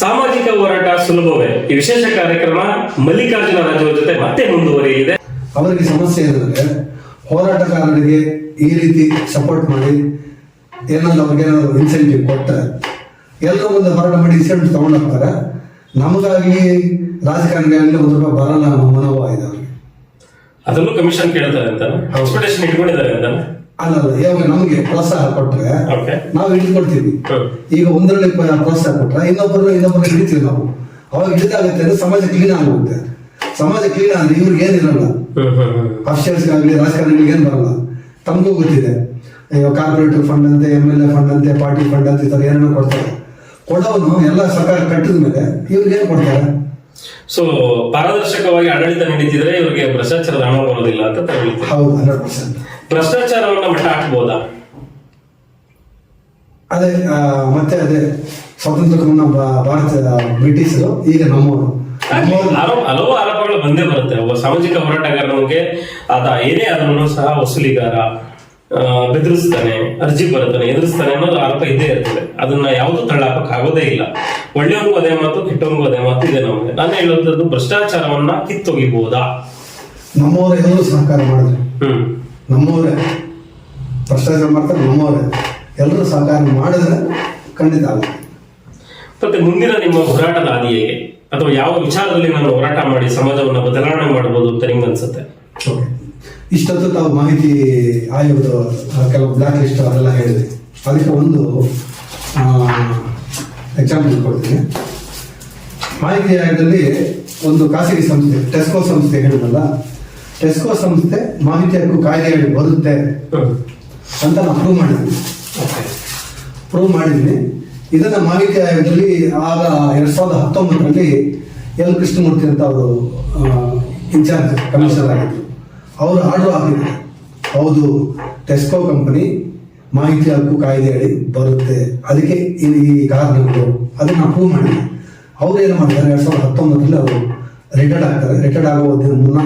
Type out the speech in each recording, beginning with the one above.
ಸಾಮಾಜಿಕ ಹೋರಾಟ ಸುಲಭವೇ? ಈ ವಿಶೇಷ ಕಾರ್ಯಕ್ರಮ ಮಲ್ಲಿಕಾರ್ಜುನ ರಾಜು ಜೊತೆ ಮತ್ತೆ ಮುಂದುವರಿಯಲಿದೆ. ಅವರಿಗೆ ಸಮಸ್ಯೆ ಏನಂದ್ರೆ ಹೋರಾಟಗಾರರಿಗೆ ಈ ರೀತಿ ಸಪೋರ್ಟ್ ಮಾಡಿ ಏನಾದ್ರು ಅವ್ರಿಗೆ ಇನ್ಸೆಂಟಿವ್ ಕೊಟ್ಟರೆ ಎಲ್ಲರೂ ಒಂದು ಹೋರಾಟ ಮಾಡಿ ಇನ್ಸೆಂಟಿವ್ ತಗೊಂಡೋಗ್ತಾರೆ. ನಮಗಾಗಿ ರಾಜಕಾರಣಿಗಳಲ್ಲಿ ಒಂದು ರೂಪಾಯಿ ಬರಲ್ಲ ಮನೋಭಾವ ಇದೆ ಅವ್ರಿಗೆ. ಅದನ್ನು ಕಮಿಷನ್ ಕೇಳ್ತಾರೆ ಅಂತ? ಎಕ್ಸ್ಪೆಕ್ಟೇಷನ್ ಇಟ್ಕೊಂಡಿದ್ದಾರೆ ಅಂತ? ಅಲ್ಲಲ್ಲ ಇವಾಗ ನಮಗೆ ಪ್ರೋತ್ಸಾಹ ಕೊಟ್ರೆ ನಾವು ಹಿಡ್ಕೊಳ್ತೀವಿ ಈಗ ಒಂದರಲ್ಲಿ ಪ್ರೋತ್ಸಾಹ ಕೊಟ್ಟರೆ ಇನ್ನೊಬ್ಬರು ಇನ್ನೊಬ್ಬರು ಹಿಡಿತೀವಿ ನಾವು. ಅವಾಗ ಹಿಡಿದಾಗುತ್ತೆ ಅಂದ್ರೆ ಸಮಾಜ ಕ್ಲೀನ್ ಆಗುತ್ತೆ. ಸಮಾಜ ಕ್ಲೀನ್ ಆದ್ರೆ ಇವ್ರಿಗೆ ಏನಿರಲ್ಲ. ಅಫಿಷಿಯಲ್ಸ್ಗಾಗಲಿ ರಾಜಕಾರಣಿಗಳಿಗೆ ಏನು ಬರಲ್ಲ. ತಮಗೂ ಗೊತ್ತಿದೆ. ಈಗ ಕಾರ್ಪೊರೇಟರ್ ಫಂಡ್ ಅಂತೆ ಎಂ ಎಲ್ ಎ ಫಂಡ್ ಅಂತೆ ಪಾರ್ಟಿ ಫಂಡ್ ಅಂತ ಈ ಥರ ಏನೇನೋ ಕೊಡ್ತಾರೆ. ಕೊಡೋನು ಎಲ್ಲ ಸರ್ಕಾರ ಕಟ್ಟಿದ ಮೇಲೆ ಇವ್ರಿಗೆ ಏನು ಕೊಡ್ತಾರೆ? ಸೊ ಪಾರದರ್ಶಕವಾಗಿ ಆಡಳಿತ ನಡೀತಿದ್ರೆ ಇವರಿಗೆ ಭ್ರಷ್ಟಾಚಾರದ ಹಣ ಬರೋದಿಲ್ಲ ಅಂತ ಹೌದು ಹಂಡ್ರೆಡ್ ಪರ್ಸೆಂಟ್. ಭ್ರಷ್ಟಾಚಾರವನ್ನ ಮಟ್ಟ ಹಾಕ್ಬೋದಾ? ಅದೇ ಮತ್ತೆ ಅದೇ ಸ್ವಾತಂತ್ರ್ಯಕ್ಕೆ ಬಾ- ಭಾರತ ಬ್ರಿಟಿಷರು ಈಗ ನಮ್ಮವರು. ಹಲವು ಆರೋಪಗಳು ಬಂದೇ ಬರುತ್ತೆ. ಒಬ್ಬ ಸಾಮಾಜಿಕ ಹೋರಾಟಗಾರನಿಗೆ ಆತ ಏನೇ ಆದ್ರೂ ಸಹ ವಸೂಲಿಗಾರ ಬೆದರಿಸ್ತಾನೆ ಅರ್ಜಿ ಬರುತ್ತಾನೆ ಎದುರಿಸ್ತಾನೆ ಅನ್ನೋದು ಆರೋಪ ಇದ್ದೇ ಇರ್ತದೆ. ಅದನ್ನ ಯಾವುದು ತಳ್ಳಾಕಕ್ ಆಗೋದೇ ಇಲ್ಲ. ಒಳ್ಳೆಯವನಿಗೂ ಅದೇ ಮಾತು ಕೆಟ್ಟವನಿಗೂ ಅದೇ ಮಾತು ಇದೆ ನಮಗೆ. ನಾನು ಹೇಳುವಂಥದ್ದು ಭ್ರಷ್ಟಾಚಾರವನ್ನ ಕಿತ್ತೊಗಿಬಹುದಾ ನಮ್ಮವರು ಎಲ್ಲರೂ ಸಹಕಾರ ಮಾಡಿದ್ರು. ಹ್ಮ್. ನಮ್ಮವರೇ ಭ್ರಷ್ಟಾಚಾರ ಮಾಡ್ತಾರೆ ನಮ್ಮವರೇ ಎಲ್ಲರೂ ಸಹಕಾರ ಮಾಡಿದ್ರೆ ಖಂಡಿತ ಆಗುತ್ತೆ. ಮತ್ತೆ ಮುಂದಿನ ನಿಮ್ಮ ಹೋರಾಟದ ಹಾದಿ ಹೇಗೆ? ಅಥವಾ ಯಾವ ವಿಚಾರದಲ್ಲಿ ನಾನು ಹೋರಾಟ ಮಾಡಿ ಸಮಾಜವನ್ನು ಬದಲಾವಣೆ ಮಾಡಬಹುದು ಅಂತ ನಿಮ್ಗೆ ಅನ್ಸುತ್ತೆ? ಓಕೆ. ಇಷ್ಟೊತ್ತು ತಾವು ಮಾಹಿತಿ ಆಯೋಗದ ಕೆಲವು ಬ್ಲಾಕ್ ಲಿಸ್ಟ್ ಅದೆಲ್ಲ ಹೇಳಿದೆ ಅದಕ್ಕೆ ಒಂದು ಎಕ್ಸಾಂಪಲ್ ಕೊಡ್ತೀನಿ. ಮಾಹಿತಿ ಆಯೋಗದಲ್ಲಿ ಒಂದು ಖಾಸಗಿ ಸಂಸ್ಥೆ ಟೆಸ್ಕೋ ಸಂಸ್ಥೆ ಹೇಳಿದಲ್ಲ ಟೆಸ್ಕೋ ಸಂಸ್ಥೆ ಮಾಹಿತಿ ಹಕ್ಕು ಕಾಯ್ದೆಯಲ್ಲಿ ಬರುತ್ತೆ ಅಂತ ನಾವು ಪ್ರೂವ್ ಮಾಡಿದ್ವಿ ಪ್ರೂವ್ ಮಾಡಿದ್ವಿ ಇದನ್ನ ಮಾಹಿತಿ ಆಯೋಗದಲ್ಲಿ ಆಗ ಎರಡ್ ಸಾವಿರದ ಹತ್ತೊಂಬತ್ತರಲ್ಲಿ ಎಲ್ ಕೃಷ್ಣಮೂರ್ತಿ ಅಂತ ಅವರು ಇನ್ಚಾರ್ಜ್ ಕಮಿಷನರ್ ಆಗಿದ್ರು. ಅವರು ಆರ್ಡರ್ ಹಾಕಿದ್ರು ಹೌದು ಟೆಸ್ಕೋ ಕಂಪನಿ ಮಾಹಿತಿ ಹಕ್ಕು ಕಾಯ್ದೆಯಡಿ ಬರುತ್ತೆ. ಅದಕ್ಕೆ ಈ ಕಾರಣಗಳು. ಅದನ್ನ ಪ್ರೂವ್ ಮಾಡಿದ್ವಿ ಅವ್ರು ಏನು ಮಾಡ್ತಾರೆ ಎರಡ್ ಸಾವಿರದ ಹತ್ತೊಂಬತ್ತರಲ್ಲಿ ಅವರು ರಿಟೈರ್ಡ್ ಆಗ್ತಾರೆ. ರಿಟೈರ್ಡ್ ಆಗುವ ದಿನ ಮುನ್ನ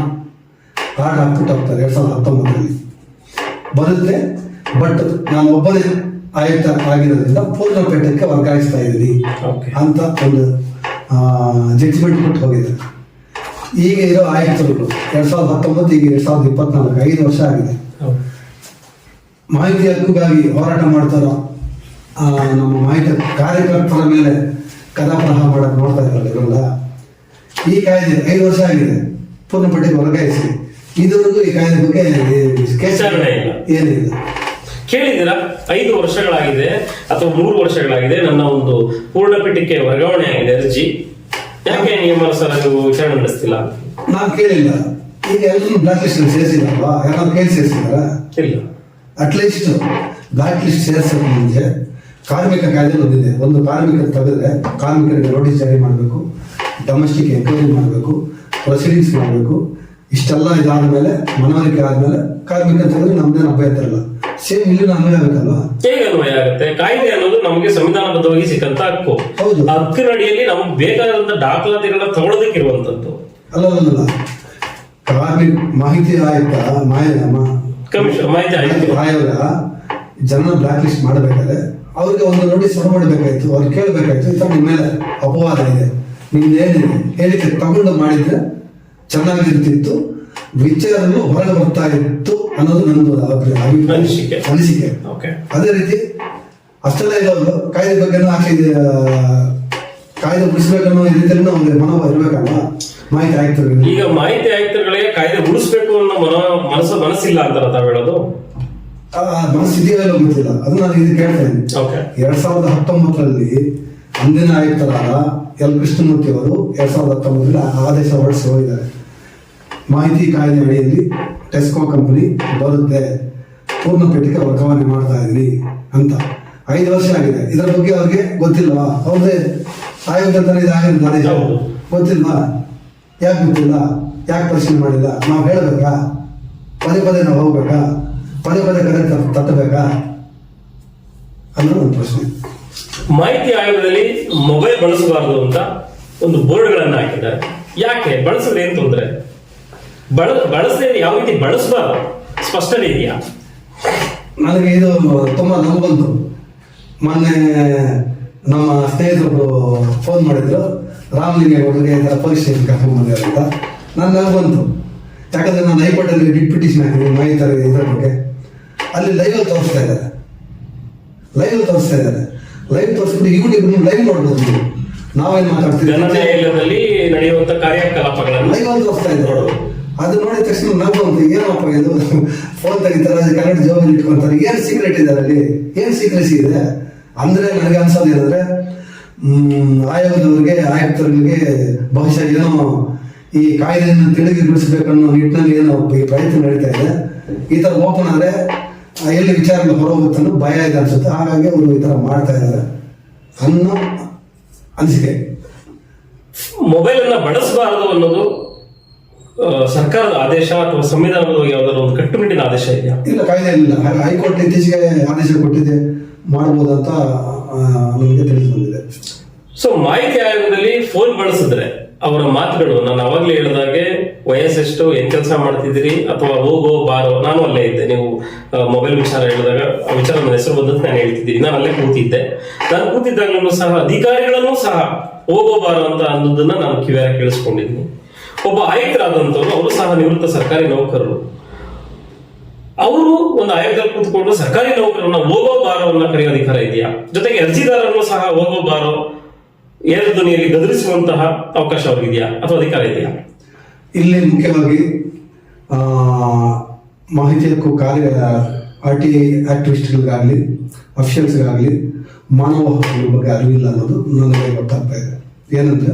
ಕಾರ್ಡ್ ಹಾಕ್ಬಿಟ್ಟು ಹೋಗ್ತಾರೆ ಎರಡು ಸಾವಿರದ ಹತ್ತೊಂಬತ್ತರಲ್ಲಿ. ಬರುತ್ತೆ ಬಟ್ ನಾನು ಒಬ್ಬನೇ ಆಯುಕ್ತ ಆಗಿರೋದ್ರಿಂದ ಪೂರ್ಣಪೇಟಕ್ಕೆ ವರ್ಗಾಯಿಸ್ತಾ ಇದ್ದೀನಿ ಅಂತ ಒಂದು ಜಡ್ಜ್ಮೆಂಟ್ ಕೊಟ್ಟು ಹೋಗಿದ್ದಾರೆ ಈಗ ಇರೋ ಆಯುಕ್ತರುಗಳು ಎರಡು ಸಾವಿರದ ಹತ್ತೊಂಬತ್ತು ಈಗ ಎರಡ್ ಸಾವಿರದ ಇಪ್ಪತ್ನಾಲ್ಕು ಐದು ವರ್ಷ ಆಗಿದೆ. ಮಾಹಿತಿ ಹಕ್ಕುಗಾಗಿ ಹೋರಾಟ ಮಾಡ್ತಾರೋ ನಮ್ಮ ಮಾಹಿತಿ ಕಾರ್ಯಕರ್ತರ ಮೇಲೆ ಕದಾಪ್ರಹ ಮಾಡೋಕೆ ನೋಡ್ತಾ ಇದ್ದಾರೆ ಈ ಕಾಯ್ದೆ ಐದು ವರ್ಷ ಆಗಿದೆ ಪೂರ್ಣಪಟ್ಟಿಗೆ ವರ್ಗಾಯಿಸಿ. ಇದುವರೆಗೂ ಈ ಕಾಯ್ದೆ ಬಗ್ಗೆ ಕೇಸ್ ವಿಚಾರಣೆ ಇಲ್ಲ. ಏನಿಲ್ಲ ಕೇಳಿದ್ದೀರಾ? ಐದು ವರ್ಷಗಳಾಗಿದೆ ಅಥವಾ ಮೂರು ವರ್ಷಗಳಾಗಿದೆ. ನನ್ನ ಒಂದು ಪೂರ್ಣ ಪೀಠಕ್ಕೆ ವರ್ಗಾವಣೆ ಆಗಿದೆ ಅರ್ಜಿ. ಯಾಕೆ ನಿಯಮ ಸರ್ ನೀವು ವಿಚಾರಣೆ ನಡೆಸ್ತಿಲ್ಲ? ನಾನು ಕೇಳಿಲ್ಲ. ಈಗ ಎಲ್ಲರೂ ಬ್ಲಾಕ್ ಲಿಸ್ಟ್ ಸೇರಿಸಿದಾರಲ್ವಾ? ಯಾಕಂದ್ರೆ ಕೇಳಿ ಸೇರಿಸಿದಾರ? ಇಲ್ಲ. ಅಟ್ಲೀಸ್ಟ್ ಬ್ಲಾಕ್ ಲಿಸ್ಟ್ ಸೇರಿಸೋಕೆ ಮುಂಚೆ ಕಾರ್ಮಿಕ ಕಾಯ್ದೆ ಬಂದಿದೆ. ಒಂದು ಕಾರ್ಮಿಕರು ತೆಗೆದ್ರೆ ಕಾರ್ಮಿಕರಿಗೆ ನೋಟಿಸ್ ಜಾರಿ ಮಾಡಬೇಕು ಡೊಮೆಸ್ಟಿಕ್ ಎಂಕ್ವೈರಿ ಮಾಡಬೇಕು ಪ್ರೊಸೀಡಿಂಗ್ಸ್ ಮಾಡಬೇಕು. ಇಷ್ಟೆಲ್ಲ ಇದಾದ ಮೇಲೆ ಮನವರಿಕೆ ಆದ್ಮೇಲೆ ಕಾರ್ಮಿಕ ತೆಗೆದ್ರೆ ನಮ್ದೇನು ಅಭ್ಯಂತರ ಇಲ್ಲ ಸೇಮ್ ಇಲ್ಲಿ ಅನ್ವಯ ಆಗಬೇಕಲ್ವಾ ಹೇಗೆ ಅನ್ವಯ ಆಗುತ್ತೆ ಕಾಯ್ದೆ ಅನ್ನೋದು ನಮಗೆ ಸಂವಿಧಾನಬದ್ಧವಾಗಿ ಸಿಕ್ಕಂತ ಹಕ್ಕು. ಹೌದು. ಹಕ್ಕಿನ ಹಕ್ಕಿನಡಿಯಲ್ಲಿ ನಮ್ಗೆ ಬೇಕಾದಂತ ದಾಖಲಾತಿಗಳನ್ನ ಅಲ್ಲ ಅಲ್ಲ ಕಾರ್ಮಿಕ ಮಾಹಿತಿ ಆಯುಕ್ತ ಮಾಯ ಕಮಿಷನ್ ಮಾಹಿತಿ ಆಯುಕ್ತ. ಆಯೋಗ ಜನ ಬ್ಲಾಕ್ ಲಿಸ್ಟ್ ಮಾಡಬೇಕಾದ್ರೆ ಅವ್ರಿಗೆ ಒಂದು ನೋಟಿಸ್ ಮಾಡಬೇಕಾಯ್ತು. ಅವ್ರು ಕೇಳಬೇಕಾಯ್ತು. ಈ ಥರ ನಿಮ್ಮ ಮೇಲೆ ಅಪವಾದ ಇದೆ. ನಿಮ್ದು ಏನಿದೆ? ಹೇಳಿಕೆ ತಗೊಂಡು ಮಾಡಿದ್ರೆ ಚೆನ್ನಾಗಿರ್ತಿತ್ತು ವಿಚಾರಗಳು ಹೊರಗೆ ಬರ್ತಾ ಇತ್ತು ಅನ್ನೋದು ನಂದು. ಅನಿಸಿಕೆ. ಅನಿಸಿಕೆ. ಓಕೆ ಅದೇ ರೀತಿ ಅಷ್ಟೆಲ್ಲ ಇರೋದು ಕಾಯ್ದೆ ಬಗ್ಗೆ ಹಾಕಿದ ಕಾಯ್ದೆ ಉಳಿಸ್ಬೇಕನ್ನೋ ಅನ್ನೋ ರೀತಿಯಲ್ಲಿ ಒಂದು ಮನೋಭಾವ ಇರ್ಬೇಕಲ್ಲ ಮಾಹಿತಿ ಆಯ್ತು ಈಗ ಮಾಹಿತಿ ಆಯುಕ್ತರುಗಳಿಗೆ ಕಾಯ್ದೆ ಉಳಿಸ್ಬೇಕು ಅನ್ನೋ ಮನ ಮನಸ್ಸು ಮನಸ್ಸಿಲ್ಲ ಅಂತಾರ ತಾವ್ ಹೇಳೋದು? ಮನಸ್ಸಿದೆಯೋ ಇಲ್ಲ ಗೊತ್ತಿಲ್ಲ. ಅದು ನಾನು ಇದು ಕೇಳ್ತೇನೆ ಎರಡ್ ಸಾವಿರದ ಹತ್ತೊಂಬತ್ತರಲ್ಲಿ ಅಂದಿನ ಆಯುಕ್ತರಾದ ಎಲ್. ಕೃಷ್ಣಮೂರ್ತಿ ಅವರು ಎರಡ್ ಸಾವಿರದ ಹತ್ತೊಂಬತ್ತರಲ್ಲಿ ಆದೇಶ ಹೊರಡಿಸಿ ಹೋಗಿದ್ದಾರೆ. ಮಾಹಿತಿ ಕಾಯ್ದೆ ಅಡಿಯಲ್ಲಿ ಟೆಸ್ಕೋ ಕಂಪನಿ ಬರುತ್ತೆ. ಪೂರ್ಣ ಪೀಠಕ್ಕೆ ವರ್ಗಾವಣೆ ಮಾಡ್ತಾ ಇದ್ದೀನಿ ಅಂತ. ಐದು ವರ್ಷ ಆಗಿದೆ. ಇದರ ಬಗ್ಗೆ ಅವ್ರಿಗೆ ಗೊತ್ತಿಲ್ವಾ? ಅವ್ರದೇ ಆಯೋಗ ಇದಾಗಿರ್ತಾರೆ. ಗೊತ್ತಿಲ್ವಾ? ಯಾಕೆ ಗೊತ್ತಿಲ್ಲ? ಯಾಕೆ ಪರಿಶೀಲನೆ ಮಾಡಿಲ್ಲ? ನಾವು ಹೇಳಬೇಕಾ? ಪದೇ ಪದೇ ನಾವು ಹೋಗ್ಬೇಕಾ? ಪದೇ ಪದೇ ಕಡೆ ತಟ್- ತಟ್ಟಬೇಕಾ? ಅನ್ನೋದು ಒಂದು ಪ್ರಶ್ನೆ. ಮಾಹಿತಿ ಆಯೋಗದಲ್ಲಿ ಮೊಬೈಲ್ ಬಳಸಬಾರದು ಅಂತ ಒಂದು ಬೋರ್ಡ್ಗಳನ್ನು ಹಾಕಿದ್ದಾರೆ. ಯಾಕೆ? ಬಳಸಿದ್ರೆ ಏನು ತೊಂದ್ರೆ? ಬಳ ಬಳಸದೆ ಯಾವ ರೀತಿ ಬಳಸಬಾರ್ದು? ಸ್ಪಷ್ಟನೆ ಇದೆಯಾ? ನನಗೆ ಇದು ತುಂಬ ನಗು ಬಂತು. ಮೊನ್ನೆ ನಮ್ಮ ಸ್ನೇಹಿತರೊಬ್ರು ಫೋನ್ ಮಾಡಿದ್ರು. ರಾಮಲಿಂಗೇಗೌಡರಿಗೆ ಈ ಥರ ಪೊಲೀಸ್ ಸ್ಟೇಷನ್ ಕರ್ಕೊಂಡು ಬಂದಿದ್ದಾರೆ ಅಂತ. ನನ್ನ ನಗು ಬಂತು. ಯಾಕಂದ್ರೆ ನಾನು ಹೈಕೋರ್ಟಲ್ಲಿ ರಿಟ್ ಪಿಟಿಷನ್ ಹಾಕಿದ್ದೀನಿ ಮಾಹಿತಿ ಇದ್ರ ಬಗ್ಗೆ. ಅಲ್ಲಿ ಲೈವ್ ತೋರಿಸ್ತಾ ಇದ್ದಾರೆ. ಲೈವ್ ತೋರಿಸ್ತಾ ಇದ್ದಾರೆ. ಲೈವ್ ತೋರಿಸ್ಬಿಟ್ಟು ಯೂಟ್ಯೂಬ್ ನೀವು ಲೈವ್ ನೋಡ್ಬೋದು ನೀವು. ನಾವೇನು ಮಾತಾಡ್ತೀವಿ ನಡೆಯುವಂತ ಕಾರ್ಯಕಲಾಪಗಳನ್ನು ಲೈವ್ ತೋರಿಸ್ತಾ ಇದ್ರು ಅದು ನೋಡಿದ ತಕ್ಷಣ ನಗು ಅಂತ ಏನಪ್ಪ ಇದು ಫೋನ್ ತೆಗಿತಾರೆ ಕರೆಂಟ್ ಜೋಬಲ್ಲಿ ಇಟ್ಕೊಂತಾರೆ. ಏನು ಸೀಕ್ರೆಟ್ ಇದೆ ಅಲ್ಲಿ? ಏನು ಸೀಕ್ರೆಸಿ ಇದೆ? ಅಂದ್ರೆ ನನಗೆ ಅನ್ಸೋದು ಏನಂದ್ರೆ ಆಯೋಗದವರಿಗೆ ಆಯುಕ್ತರಿಗೆ ಬಹುಶಃ ಏನೋ ಈ ಕಾಯ್ದೆಯನ್ನು ಅನ್ನೋ ನಿಟ್ಟಿನಲ್ಲಿ ಏನೋ ಈ ಪ್ರಯತ್ನ ನಡೀತಾ ಇದೆ. ಈ ಥರ ಓಪನ್ ಆದ್ರೆ ಎಲ್ಲಿ ವಿಚಾರಗಳು ಹೊರಹೋಗುತ್ತನ್ನೋ ಭಯ ಇದೆ ಅನ್ಸುತ್ತೆ. ಹಾಗಾಗಿ ಅವರು ಈ ಥರ ಮಾಡ್ತಾ ಇದ್ದಾರೆ. ಅನ್ನೋ ಅನಿಸಿಕೆ. ಮೊಬೈಲ್ ಅನ್ನ ಬಳಸಬಾರದು ಅನ್ನೋದು ಸರ್ಕಾರದ ಆದೇಶ ಅಥವಾ ಸಂವಿಧಾನದ ಯಾವ್ದಾದ್ರು ಒಂದು ಕಟ್ಟುನಿಟ್ಟಿನ ಆದೇಶ ಇದೆಯಾ? ಇಲ್ಲ ಕಾಯ್ದೆ ಇಲ್ಲ ಹೈಕೋರ್ಟ್ ಇತ್ತೀಚೆಗೆ ಆದೇಶ ಕೊಟ್ಟಿದೆ. ಮಾಡಬಹುದು ಅಂತ ಆ, ನಮಗೆ ತಿಳಿದು ಬಂದಿದೆ. ಸೊ ಮಾಹಿತಿ ಆಯೋಗದಲ್ಲಿ ಫೋನ್ ಬಳಸಿದ್ರೆ ಅವರ ಮಾತುಗಳು ನಾನು ಅವಾಗ್ಲೇ ಹೇಳಿದಾಗೆ ವಯಸ್ಸೆಷ್ಟು ಏನ್ ಕೆಲಸ ಮಾಡ್ತಿದ್ದೀರಿ ಅಥವಾ ಹೋಗೋ ಬಾರೋ ನಾನು ಅಲ್ಲೇ ಇದ್ದೆ. ನೀವು ಮೊಬೈಲ್ ವಿಚಾರ ಹೇಳಿದಾಗ ಆ ವಿಚಾರ ನನ್ನ ಹೆಸರು ಬಂದದ್ದು ನಾನು ಹೇಳ್ತಿದ್ದೀನಿ. ನಾನು ಅಲ್ಲೇ ಕೂತಿದ್ದೆ. ನಾನು ಕೂತಿದ್ದಾಗಲೂ ಸಹ ಅಧಿಕಾರಿಗಳನ್ನು ಸಹ ಹೋಗೋ ಬಾರೋ ಅಂತ ಅನ್ನೋದನ್ನ ನಾನು ಕಿವಿಯಾಗಿ ಕೇಳಿಸ್ಕೊಂಡಿದ್ದೀನಿ. ಒಬ್ಬ ಆಯುಕ್ತರಾದಂಥವ್ರು, ಅವರು ಸಹ ನಿವೃತ್ತ ಸರ್ಕಾರಿ ನೌಕರರು. ಅವರು ಒಂದು ಆಯೋಗದಲ್ಲಿ ಕೂತ್ಕೊಂಡು ಸರ್ಕಾರಿ ನೌಕರನ್ನ ಹೋಗೋ ಬಾರವನ್ನ ಕರೆಯೋ ಅಧಿಕಾರ ಇದೆಯಾ? ಜೊತೆಗೆ ಅರ್ಜಿದಾರರನ್ನು ಸಹ ಹೋಗೋ ಬಾರೋ ಏರ ಧ್ವನಿಯಲ್ಲಿ ಗದರಿಸುವಂತಹ ಅವಕಾಶ ಅವರಿದೆಯಾ ಅಥವಾ ಅಧಿಕಾರ ಇದೆಯಾ? ಇಲ್ಲಿ ಮುಖ್ಯವಾಗಿ ಮಾಹಿತಿ ಹಕ್ಕು ಕಾರ್ಯ, ಆರ್ ಟಿ ಐ ಆಕ್ಟಿವಿಸ್ಟ್ಗಳಿಗಾಗಲಿ, ಅಫಿಷಿಯಲ್ಸ್ಗಾಗಲಿ ಮಾನವ ಹಕ್ಕುಗಳ ಬಗ್ಗೆ ಅರಿವಿಲ್ಲ ಅನ್ನೋದು ನನಗೆ ಗೊತ್ತಾಗ್ತಾ ಇದೆ. ಏನಂದ್ರೆ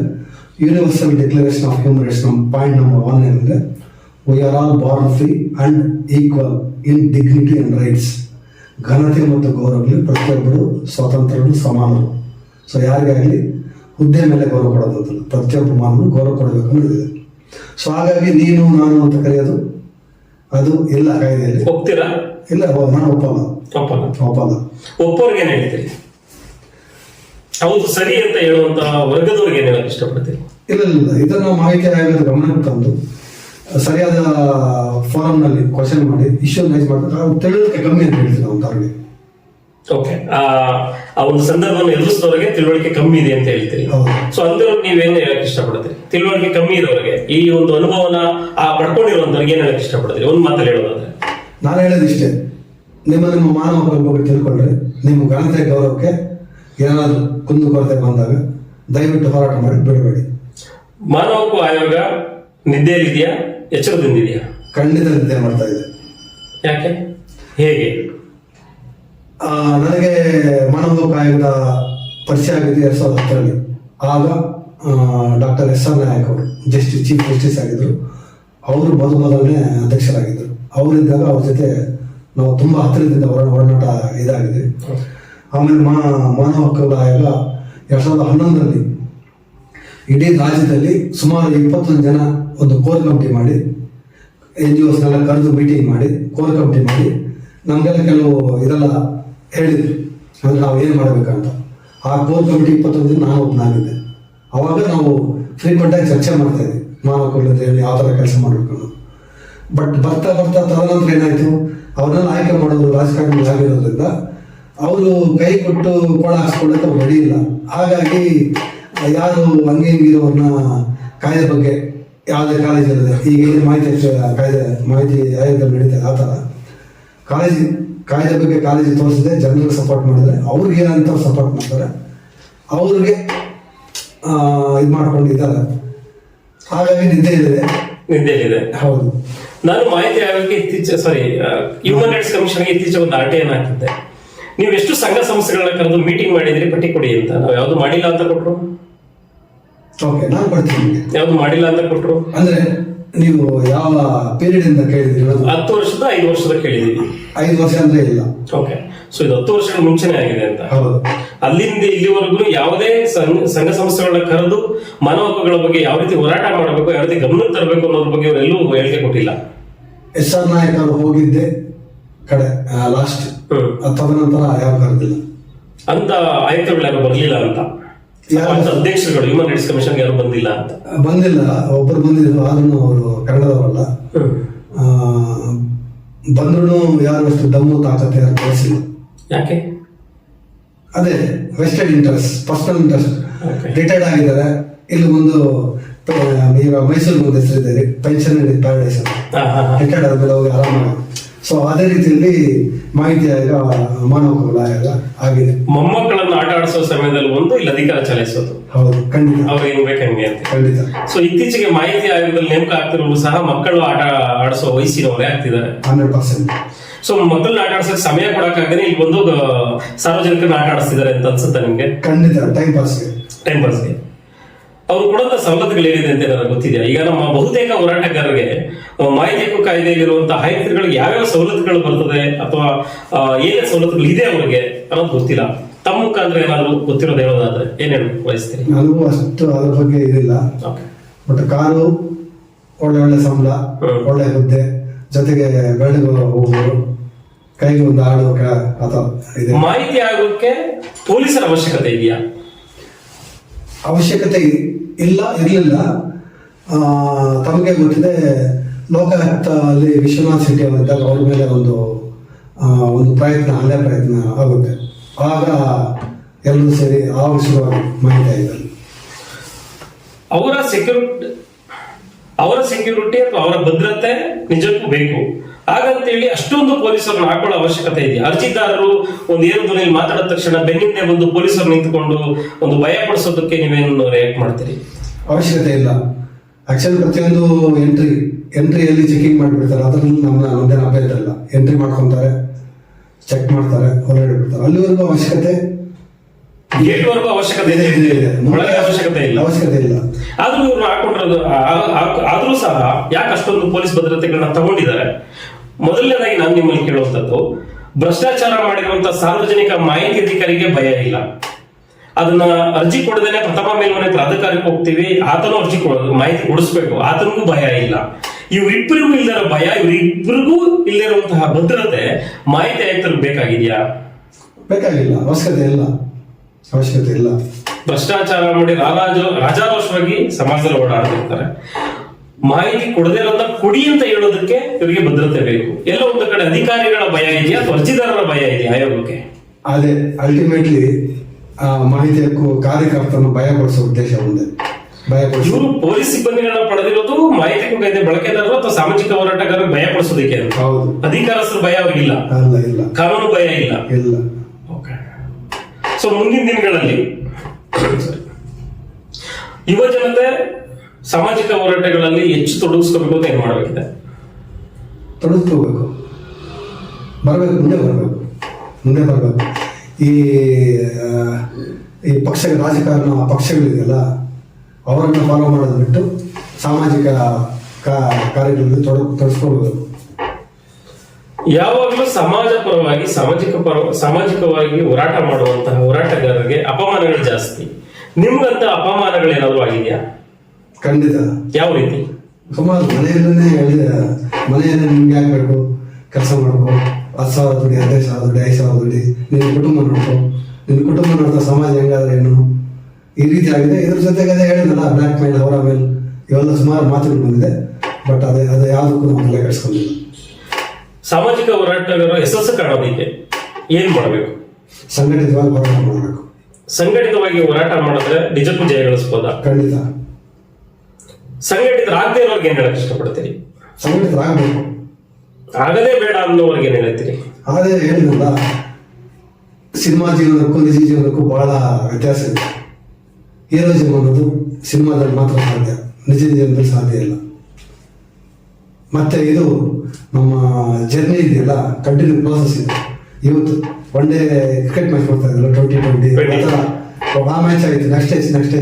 universal declaration of human rights ನಮ್ಮ ಪಾಯಿಂಟ್ ನಂಬರ್ ಒನ್ ಏನಂದ್ರೆ we are all born free and equal in dignity and rights ಘನತೆ ಮತ್ತು ಗೌರವದಲ್ಲಿ ಪ್ರತಿಯೊಬ್ಬರು ಸ್ವತಂತ್ರರು ಸಮಾನರು. ಸೊ ಯಾರಿಗಾಗಲಿ ಹುದ್ದೆ ಮೇಲೆ ಗೌರವ ಕೊಡೋದು ಅಂತಲ್ಲ ಪ್ರತಿಯೊಬ್ಬ ಮಾನವನು ಗೌರವ ಕೊಡಬೇಕು ಅನ್ನೋದಿದೆ ಸೊ ಹಾಗಾಗಿ ನೀನು ನಾನು ಅಂತ ಕರೆಯೋದು ಅದು ಇಲ್ಲ ಕಾಯ್ದೆಯಲ್ಲಿ ಒಪ್ತೀರಾ? ಇಲ್ಲ ನಾನು ಒಪ್ಪಲ್ಲ ಒಪ್ಪಲ್ಲ. ಒಪ್ಪಲ್ಲ. ಒಪ್ಪೋರ್ಗೆ ಏನು ಹೇಳ್ತೀರಿ ಹೌದು ಸರಿ ಅಂತ ಹೇಳುವಂತಹ ವರ್ಗದವರಿಗೆ ಏನ್ ಹೇಳಕ್ ಇಷ್ಟಪಡ್ತೀರಿ? ಇಲ್ಲ ಇಲ್ಲ ಇಲ್ಲ. ಇದನ್ನ ಮಾಹಿತಿ ಆಯೋಗದ ಗಮನಕ್ಕೆ ತಂದು ಸರಿಯಾದ ಫೋರಮ್ನಲ್ಲಿ ಕ್ವಶನ್ ಮಾಡಿ ಇಶ್ಯೂ ರೈಸ್ ಅವ್ರು ತಿಳುವಳಿಕೆ ಕಮ್ಮಿ ಅಂತ ಹೇಳ್ತೀನಿ ಅವ್ರಿಗೆ ಓಕೆ ಆ ಒಂದು ಸಂದರ್ಭವನ್ನು ಎದುರಿಸಿದವರಿಗೆ ತಿಳುವಳಿಕೆ ಕಮ್ಮಿ ಇದೆ ಅಂತ ಹೇಳ್ತೀರಿ. ಹೌದು. ಸೊ ಅಂದ್ರೂ ನೀವೇನು ಹೇಳಕ್ ಇಷ್ಟಪಡ್ತೀರಿ? ತಿಳುವಳಿಕೆ ಕಮ್ಮಿ ಇರೋರಿಗೆ ಈ ಒಂದು ಅನುಭವನ ಆ ಪಡ್ಕೊಂಡಿರುವಂತವ್ರಿಗೆ ಏನ್ ಹೇಳಕ್ ಇಷ್ಟಪಡ್ತೀರಿ? ಒಂದು ಮಾತಲ್ಲಿ ಹೇಳೋದಾದ್ರೆ. ನಾನು ಹೇಳೋದಿಷ್ಟೇ. ನಿಮ್ಮ ನಿಮ್ಮ ಮಾನವ ಬಗ್ಗೆ ತಿಳ್ಕೊಂಡ್ರೆ ನಿಮ್ಮ ಘನತೆ ಗೌರವಕ್ಕೆ ಏನಾದರೂ ಕುಂದು ಕೊರತೆ ಬಂದಾಗ ದಯವಿಟ್ಟು ಹೋರಾಟ ಮಾಡಿ ಬಿಡಬೇಡಿ. ಮಾನವ ಹಕ್ಕು ಆಯೋಗ ನಿದ್ದೆಯಲ್ಲಿದೆಯಾ ಎಚ್ಚರದಿಂದಿದೆಯಾ ಖಂಡಿತ ನಿದ್ದೆ ಮಾಡ್ತಾ ಇದೆ. ಯಾಕೆ? ಹೇಗೆ? ನನಗೆ ಮಾನವ ಹಕ್ಕು ಆಯೋಗದ ಪರಿಚಯ ಆಗಿದೆ ಎರಡ್ ಸಾವಿರದ ಹತ್ತರಲ್ಲಿ. ಆಗ ಡಾಕ್ಟರ್ ಎಸ್ ಆರ್ ನಾಯಕ್ ಅವರು ಜಸ್ಟಿಸ್ ಚೀಫ್ ಜಸ್ಟಿಸ್ ಆಗಿದ್ರು. ಅವರು ಮೊದಲು ಮೊದಲನೇ ಅಧ್ಯಕ್ಷರಾಗಿದ್ದರು. ಅವರಿದ್ದಾಗ ಅವ್ರ ಜೊತೆ ನಾವು ತುಂಬ ಹತ್ತಿರದಿಂದ ಹೊರ ಒಡನಾಟ ಇದಾಗಿದೆ. ಆಮೇಲೆ ಮಾ, ಮಾನವ ಹಕ್ಕುಗಳ ಆಯೋಗ ಎರಡ್ ಸಾವಿರದ ಹನ್ನೊಂದರಲ್ಲಿ ಇಡೀ ರಾಜ್ಯದಲ್ಲಿ ಸುಮಾರು ಇಪ್ಪತ್ತೊಂದು ಜನ ಒಂದು ಕೋರ್ ಕಮಿಟಿ ಮಾಡಿ, ಎನ್ ಜಿ ಒಸ್ನೆಲ್ಲ ಕರೆದು ಮೀಟಿಂಗ್ ಮಾಡಿ, ಕೋರ್ ಕಮಿಟಿ ಮಾಡಿ, ನಮಗೆಲ್ಲ ಕೆಲವು ಇದೆಲ್ಲ ಹೇಳಿದ್ರು. ಅಂದ್ರೆ ನಾವು ಏನು ಮಾಡಬೇಕಂತ. ಆ ಕೋರ್ ಕಮಿಟಿ ಇಪ್ಪತ್ತೊಂದು ನಾನು ಒಬ್ಬನಾಗಿದ್ದೆ ಅವಾಗ ನಾವು ಫ್ರೀಕ್ವೆಂಟ್ ಆಗಿ ಚರ್ಚೆ ಮಾಡ್ತಾಯಿದ್ವಿ ಮಾನವ ಹೇಳಿ ಯಾವ ಥರ ಕೆಲಸ ಮಾಡಬೇಕು ಬಟ್ ಬರ್ತಾ ಬರ್ತಾ ತದನಂತರ ಏನಾಯ್ತು? ಅವ್ರನ್ನೆಲ್ಲ ಆಯ್ಕೆ ಮಾಡೋದು ರಾಜಕಾರಣಿ ಆಗಿರೋದ್ರಿಂದ ಅವರು ಕೈ ಕೊಟ್ಟು ಕೊಳ ಹಾಕ್ಸ್ಕೊಳ್ಳೋಕೆ ಹೊಡಿಯಿಲ್ಲ ಇಲ್ಲ ಹಾಗಾಗಿ ಯಾರು ಹಂಗೆ ಹಿಂಗೆ ಇರೋರ್ನ ಕಾಯ್ದೆ ಬಗ್ಗೆ ಯಾವುದೇ ಕಾಲೇಜಲ್ಲಿ ಈಗ ಏನು ಮಾಹಿತಿ ಕಾಯ್ದೆ ಮಾಹಿತಿ ಆಯೋಗದಲ್ಲಿ ನಡೀತಾರೆ ಆ ಥರ. ಕಾಲೇಜ್ ಕಾಯ್ದೆ ಬಗ್ಗೆ ಕಾಲೇಜಿಗೆ ತೋರಿಸಿದೆ ಜನರಿಗೆ ಸಪೋರ್ಟ್ ಮಾಡಿದ್ರೆ ಅವ್ರಿಗೆ ಏನಂತ ಸಪೋರ್ಟ್ ಮಾಡ್ತಾರೆ ಅವ್ರಿಗೆ ಇದು ಮಾಡ್ಕೊಂಡಿದ್ದಾರೆ. ಹಾಗಾಗಿ ನಿದ್ದೆ ಇದೆ. ಇದೆ. ಹೌದು. ನಾನು ಮಾಹಿತಿ ಆಯೋಗಕ್ಕೆ ಇತ್ತೀಚೆ ಸಾರಿ ಹ್ಯೂಮನ್ ರೈಟ್ಸ್ ಕಮಿಷನ್ಗೆ ಇತ್ತೀಚೆ ಒಂದು ಆರ್ಟಿಯನ್ನು ಹಾಕಿದ್ದೆ. ನೀವು ಎಷ್ಟು ಸಂಘ ಸಂಸ್ಥೆಗಳನ್ನ ಕರೆದು ಮೀಟಿಂಗ್ ಮಾಡಿದ್ರಿ ಪಟ್ಟಿ ಕೊಡಿ ಅಂತ. ನಾವು ಯಾವ್ದು ಮಾಡಿಲ್ಲ ಅಂತ ಕೊಟ್ರು? ಓಕೆ ನಾನು ಕೊಡ್ತೀನಿ. ಯಾವ್ದು ಮಾಡಿಲ್ಲ ಅಂತ ಕೊಟ್ರು? ಅಂದ್ರೆ ನೀವು ಯಾವ ಪೀರಿಯಡ್ ಇಂದ ಕೇಳಿದ್ರಿ ಹತ್ತು ವರ್ಷದ ಐದು ವರ್ಷದ ಕೇಳಿದೀವಿ ಐದು ವರ್ಷ ಅಂದ್ರೆ ಇಲ್ಲ. ಓಕೆ ಸೊ ಇದು ಹತ್ತು ವರ್ಷದ ಮುಂಚೆನೆ ಆಗಿದೆ ಅಂತ. ಹೌದು. ಅಲ್ಲಿಂದ ಇಲ್ಲಿವರೆಗೂ ಯಾವುದೇ ಸಂಘ ಸಂಸ್ಥೆಗಳನ್ನ ಕರೆದು ಮಾನವ ಹಕ್ಕುಗಳ ಬಗ್ಗೆ ಯಾವ ರೀತಿ ಹೋರಾಟ ಮಾಡಬೇಕು ಯಾವ ರೀತಿ ಗಮನ ತರಬೇಕು ಅನ್ನೋದ್ರ ಬಗ್ಗೆ ಅವರೆಲ್ಲೂ ಹೇಳಿಕೆ ಕೊಟ್ಟಿಲ್ಲ. ಎಸ್ ಆರ್ ನಾಯಕ್ ಅವರು ಹೋಗಿದ್ದೆ. ಕಡೆ ಲಾಸ್ಟ್ ಹ್ಮ್. ತದನಂತರ ಯಾರು ಕರೆದಿಲ್ಲ ಅಂತ ಆಯುಕ್ತಗಳು ಯಾರು ಬರಲಿಲ್ಲ ಅಂತ? ಅಂತ ಅಧ್ಯಕ್ಷರುಗಳು ಹ್ಯೂಮನ್ ರೈಟ್ಸ್ ಕಮಿಷನ್ ಯಾರು ಬಂದಿಲ್ಲ ಅಂತ? ಬಂದಿಲ್ಲ. ಒಬ್ಬರು ಬಂದಿದ್ರು ಆದ್ರೂ ಅವರು ಕನ್ನಡದವರಲ್ಲ. ಬಂದ್ರು ಯಾರು ಅಷ್ಟು ದಮ್ಮು ತಾಕತ್ತೆ ಯಾರು ಕಳಿಸಿಲ್ಲ ಯಾಕೆ? ಅದೇ vested interest personal interest Okay. Retired ಆಗಿದ್ದಾರೆ. ಇಲ್ಲಿ ಒಂದು ಪ- ಈಗ ಮೈಸೂರು ಒಂದು ಹೆಸರಿದೆ ಪೆನ್ಷನ್ ಪ್ಯಾರಡೈಸ್ ಅಂತ. ಹಾ, ಹಾ, ಹಾ. ರಿಟೈರ್ಡ್ ಆದ್ಮೇಲೆ ಹೋಗಿ ಆರಾಮಾಗಿ ಸೊ ಅದೇ ರೀತಿಯಲ್ಲಿ ಮಾಹಿತಿ ಆಯೋಗ ಮಾನವ ಆಯೋಗ ಆಗಿದೆ. ಮೊಮ್ಮಕ್ಕಳನ್ನು ಆಟ ಆಡಿಸುವ ಸಮಯದಲ್ಲಿ ಒಂದು ಇಲ್ಲಿ ಅಧಿಕಾರ ಚಲಿಸೋದು ಹೌದು ಖಂಡಿತ. ಅವ್ರಿಗೆ ಹೆಂಗ್ ಬೇಕು ಹಂಗೆ ಅಂತ. ಖಂಡಿತ. ಸೊ ಇತ್ತೀಚೆಗೆ ಮಾಹಿತಿ ಆಯೋಗದಲ್ಲಿ ನೇಮಕ ಆಗ್ತಿರೋರು ಸಹ ಮಕ್ಕಳು ಆಟ ಆಡಿಸುವ ವಯಸ್ಸಿನವರೇ ಆಗ್ತಿದ್ದಾರೆ. Hundred percent. ಸೊ ಮಕ್ಕಳನ್ನ ಆಟ ಆಡ್ಸಕ್ ಸಮಯ ಕೊಡಕ್ಕಾಗದೆ ಇಲ್ಲಿ ಒಂದು ಸಾರ್ವಜನಿಕರನ್ನ ಆಟ ಆಡಿಸ್ತಿದ್ದಾರೆ ಅಂತ ಅನ್ಸುತ್ತೆ ನಿಮ್ಗೆ? ಖಂಡಿತ ಟೈಮ್ ಪಾಸ್ಗೆ ಟೈಮ್ ಪಾಸ್ಗೆ ಅವ್ರು ಕೊಡುವಂತ ಸವಲತ್ತುಗಳು ಏನಿದೆ ಅಂತ ನನಗೆ ಗೊತ್ತಿದೆಯಾ ಈಗ ನಮ್ಮ ಬಹುತೇಕ ಹೋರಾಟಗಾರರಿಗೆ ಮಾಹಿತಿ ಹಕ್ಕು ಕಾಯ್ದೆಯಲ್ಲಿರುವಂತಹ ಆಯುಕ್ತರುಗಳಿಗೆ ಯಾವ್ಯಾವ ಸವಲತ್ತುಗಳು ಬರ್ತದೆ ಅಥವಾ ಏನೇನು ಸವಲತ್ತುಗಳು ಇದೆ ಅವ್ರಿಗೆ ಅನ್ನೋದು ಗೊತ್ತಿಲ್ಲ. ತಮ್ಮ ಮುಖಾಂತರ ಏನಾದ್ರು ಗೊತ್ತಿರೋದು ಹೇಳೋದಾದ್ರೆ ಏನೇನು ಹೇಳಿ ಬಯಸ್ತೀರಿ? ನನಗೂ ಅಷ್ಟು ಅದ್ರ ಬಗ್ಗೆ ಇದಿಲ್ಲ ಬಟ್ ಕಾರು ಒಳ್ಳೆ ಒಳ್ಳೆ ಸಂಬಳ. ಒಳ್ಳೆ ಹುದ್ದೆ ಜೊತೆಗೆ ಬೆಳೆದು ಹೋಗುವುದು ಕೈಗೆ ಒಂದು ಆಡು ಅಥವಾ ಇದೆ. ಮಾಹಿತಿ ಆಗೋಕ್ಕೆ ಪೊಲೀಸರ ಅವಶ್ಯಕತೆ ಇದೆಯಾ? ಅವಶ್ಯಕತೆ ಇಲ್ಲ, ಇರಲಿಲ್ಲ. ತಮಗೆ ಗೊತ್ತಿದೆ ಲೋಕಾಯುಕ್ತ ಅಲ್ಲಿ ವಿಶ್ವನಾಥ್ ಶೆಟ್ಟಿ ಅವರಿದ್ದಾಗ ಅವ್ರ ಮೇಲೆ ಒಂದು ಒಂದು ಪ್ರಯತ್ನ ಅಲ್ಲೇ ಪ್ರಯತ್ನ ಆಗುತ್ತೆ. ಆಗ ಎಲ್ಲರೂ ಸೇರಿ ಆ ವಿಷಯವಾಗಿ ಮಾಹಿತಿ ಆಯ್ತು. ಅವರ ಸೆಕ್ಯೂರಿಟಿ ಅವರ ಸೆಕ್ಯೂರಿಟಿ ಅಥವಾ ಅವರ ಭದ್ರತೆ ನಿಜಕ್ಕೂ ಬೇಕು. ಹಾಗಂತೇಳಿ ಅಷ್ಟೊಂದು ಪೊಲೀಸರನ್ನು ಹಾಕೊಳ್ಳೋ ಅವಶ್ಯಕತೆ ಇದೆ. ಅರ್ಜಿದಾರರು ಒಂದು ಏನು ಧ್ವನಿಯಲ್ಲಿ ಮಾತಾಡಿದ ತಕ್ಷಣ ಬೆನ್ನಿಂದೆ ಬಂದು ಪೊಲೀಸರು ನಿಂತುಕೊಂಡು ಒಂದು ಭಯ ಪಡಿಸೋದಕ್ಕೆ ನೀವೇನು ರಿಯಾಕ್ಟ್ ಮಾಡ್ತೀರಿ? ಅವಶ್ಯಕತೆ ಇಲ್ಲ. ಆಕ್ಚುಲಿ ಪ್ರತಿಯೊಂದು ಎಂಟ್ರಿ ಎಂಟ್ರಿಯಲ್ಲಿ ಚೆಕಿಂಗ್ ಮಾಡಿಬಿಡ್ತಾರೆ. ಅದರಲ್ಲಿ ನಮ್ಮ ಒಂದೇ ಅಭ್ಯಂತರ ಇಲ್ಲ ಎಂಟ್ರಿ ಮಾಡ್ಕೊತಾರೆ ಚೆಕ್ ಮಾಡ್ತಾರೆ ಹೊರಗಡೆ ಬಿಡ್ತಾರೆ. ಅಲ್ಲಿವರೆಗೂ ಅವಶ್ಯಕತೆ ಅವಶ್ಯಕತೆ ಅವಶ್ಯಕತೆ ಇಲ್ಲ. ಅವಶ್ಯಕತೆ ಇಲ್ಲ. ಆದ್ರೂ ಇವ್ರು ಹಾಕೊಂಡಿರೋದು ಆದರೂ ಸಹ ಯಾಕೆ ಅಷ್ಟೊಂದು ಪೊಲೀಸ್ ಭದ್ರತೆಗಳನ್ನ ತಗೊಂಡಿದ್ದಾರೆ? ಮೊದಲನೇದಾಗಿ ನಾನು ನಿಮ್ಮಲ್ಲಿ ಕೇಳುವಂತದ್ದು ಭ್ರಷ್ಟಾಚಾರ ಮಾಡಿರುವಂತ ಸಾರ್ವಜನಿಕ ಮಾಹಿತಿ ಅಧಿಕಾರಿಗೆ ಭಯ ಇಲ್ಲ. ಅದನ್ನ ಅರ್ಜಿ ಕೊಡದೇನೆ ಪ್ರಥಮ ಮೇಲ್ಮನೆ ಪ್ರಾಧಿಕಾರಕ್ಕೆ ಹೋಗ್ತೀವಿ, ಆತನು ಅರ್ಜಿ ಕೊಡೋದು ಮಾಹಿತಿ ಕೊಡಿಸ್ಬೇಕು, ಆತನಿಗೂ ಭಯ ಇಲ್ಲ. ಇವರಿಬ್ಬರಿಗೂ ಇಲ್ಲದ ಭಯ ಇವರಿಬ್ಬರಿಗೂ ಇಲ್ಲಿರುವಂತಹ ಭದ್ರತೆ ಮಾಹಿತಿ ಆಯುಕ್ತರಿಗೆ ಬೇಕಾಗಿದೆಯಾ? ಬೇಕಾಗಿಲ್ಲ, ಅವಶ್ಯಕತೆ ಇಲ್ಲ. ಅವಶ್ಯಕತೆ ಇಲ್ಲ. ಭ್ರಷ್ಟಾಚಾರ ಮಾಡಿ ರಾಜ ರಾಜಾರೋಷವಾಗಿ ಸಮಾಜದಲ್ಲಿ ಓಡಾಡ್ತಿರ್ತಾರೆ. ಮಾಹಿತಿ ಕೊಡದೇ ಇರೋದ ಕೊಡಿ ಅಂತ ಹೇಳೋದಕ್ಕೆ ಇವರಿಗೆ ಭದ್ರತೆ ಬೇಕು. ಎಲ್ಲ ಒಂದು ಕಡೆ ಅಧಿಕಾರಿಗಳ ಭಯ ಇದೆಯಾ ಅಥವಾ ಅರ್ಜಿದಾರರ ಭಯ ಇದೆಯಾ ಆಯೋಗಕ್ಕೆ? ಅದೇ ಅಲ್ಟಿಮೇಟ್ಲಿ ಆ ಮಾಹಿತಿ ಹಕ್ಕು ಕಾರ್ಯಕರ್ತರನ್ನು ಭಯಪಡಿಸೋ ಉದ್ದೇಶ ಒಂದೇ. ಭಯಪಡಿಸೋ ಇವರು ಪೊಲೀಸ್ ಸಿಬ್ಬಂದಿಗಳನ್ನ ಪಡೆದಿರೋದು ಮಾಹಿತಿ ಕಾಯ್ದೆ ಬಳಕೆದಾರರು ಅಥವಾ ಸಾಮಾಜಿಕ ಹೋರಾಟಗಾರರು ಭಯ ಪಡಿಸೋದಕ್ಕೆ ಹೌದು. ಅಧಿಕಾರಸ್ಥರ ಭಯ ಅವ್ರಿಗಿಲ್ಲ ಅಲ್ಲ ಇಲ್ಲ. ಕಾನೂನು ಭಯ ಇಲ್ಲ. ಇಲ್ಲ. ಸೊ ಮುಂದಿನ ದಿನಗಳಲ್ಲಿ ಯುವ ಜನತೆ ಸಾಮಾಜಿಕ ಹೋರಾಟಗಳಲ್ಲಿ ಹೆಚ್ಚು ತೊಡಗಿಸ್ಕೋಬೇಕು ಅಂತ ಏನ್ ಮಾಡಬೇಕಿದೆ? ತೊಡಗಿಸ್ಕೋಬೇಕು. ಬರಬೇಕು, ಮುಂದೆ ಬರಬೇಕು. ಮುಂದೆ ಬರಬೇಕು. ಈ ಈ ಪಕ್ಷ ರಾಜಕಾರಣ ಪಕ್ಷಗಳಿದೆಯಲ್ಲ ಅವರನ್ನು ಫಾಲೋ ಮಾಡೋದು ಬಿಟ್ಟು ಸಾಮಾಜಿಕ ಕಾರ್ಯಗಳಲ್ಲಿ ತೊಡ, ತೊಡಗಿಸ್ಕೊಳ್ಬೇಕು. ಯಾವಾಗಲೂ ಸಮಾಜ ಪರವಾಗಿ ಸಾಮಾಜಿಕ ಪರ ಸಾಮಾಜಿಕವಾಗಿ ಹೋರಾಟ ಮಾಡುವಂತಹ ಹೋರಾಟಗಾರರಿಗೆ ಅಪಮಾನಗಳು ಜಾಸ್ತಿ. ನಿಮ್ಗಂತ ಅಪಮಾನಗಳು ಏನಾದ್ರು ಆಗಿದೆಯಾ? ಖಂಡಿತ. ಯಾವ ರೀತಿ? ಸುಮಾರು ಮನೆಯಲ್ಲೇ ಹೇಳಿದ ಮನೆಯಲ್ಲೇ ನಿಮ್ಗೆ ಹಾಕ್ಬೇಕು ಕೆಲಸ ಮಾಡ್ಬೋದು ಹತ್ತು ಸಾವಿರ ದುಡ್ಡಿ ಹದಿನೈದು ಸಾವಿರ ದುಡ್ಡಿ ಐದು ಸಾವಿರ ದುಡ್ಡಿ ನಿನ್ನ ಕುಟುಂಬ ನೋಡ್ಕೊ. ನಿಮ್ಮ ಕುಟುಂಬ ನೋಡ್ತಾ ಸಮಾಜ ಹೆಂಗಾದ್ರೆ ಏನು? ಈ ರೀತಿ ಆಗಿದೆ. ಇದ್ರ ಜೊತೆಗೆ ಅದೇ ಹೇಳಿದ್ನಲ್ಲ ಬ್ಲ್ಯಾಕ್ ಮೇಲ್ ಅವರ ಮೇಲ್ ಇವೆಲ್ಲ ಸುಮಾರು ಮಾತುಗಳು ಬಂದಿದೆ. ಬಟ್ ಅದೇ ಅದೇ ಯಾವುದಕ್ಕೂ ನಾವು ತಲೆ ಕೆಡಿಸ್ಕೊಂಡಿಲ್ಲ ಸಾಮಾಜಿಕ ಹೋರಾಟಗಾರರು ಯಶಸ್ಸು ಕಾಣೋದಕ್ಕೆ ಏನ್ ಮಾಡಬೇಕು? ಸಂಘಟಿತವಾಗಿ ಹೋರಾಟ ಮಾಡಬೇಕು. ಸಂಘಟಿತವಾಗಿ ಹೋರಾಟ ಮಾಡಿದ್ರೆ ನಿಜಕ್ಕೂ ಜಯ ಗಳಿಸ್ಬೋದಾ? ಖಂಡಿತ. ಸಂಘಟಿತರಾಗದೆ ಇರೋರ್ಗೆ ಏನ್ ಹೇಳಕ್ ಇಷ್ಟಪಡ್ತೀರಿ? ಸಂಘಟಿತರಾಗಬೇಕು. ಆಗದೇ ಬೇಡ ಅನ್ನೋರ್ಗೆ ಏನ್ ಹೇಳ್ತೀರಿ? ಆಗದೇ ಹೇಳಿದ್ರಲ್ಲ ಸಿನಿಮಾ ಜೀವನಕ್ಕೂ ನಿಜ ಜೀವನಕ್ಕೂ ಬಹಳ ವ್ಯತ್ಯಾಸ ಇದೆ. ಏನೋ ಅನ್ನೋದು ಸಿನಿಮಾದಲ್ಲಿ ಮಾತ್ರ ಸಾಧ್ಯ ನಿಜ ಜೀವನದಲ್ಲಿ ಸಾಧ್ಯ ಇಲ್ಲ. ಮತ್ತೆ ಇದು ನಮ್ಮ ಜರ್ನಿ ಇದೆಯಲ್ಲ ಕಂಟಿನ್ಯೂ ಪ್ರೋಸೆಸ್ ಇದೆ. ಇವತ್ತು ಒನ್ ಡೇ ಕ್ರಿಕೆಟ್ ಮ್ಯಾಚ್ ಮಾಡ್ತಾ ಇದ್ರು ಟ್ವೆಂಟಿ ಟ್ವೆಂಟಿ ಆ ಮ್ಯಾಚ್ ಆಗಿದೆ ನೆಕ್ಸ್ಟ್ ಸ್ಟೇಜ್ ನೆಕ್ಸ್ಟ್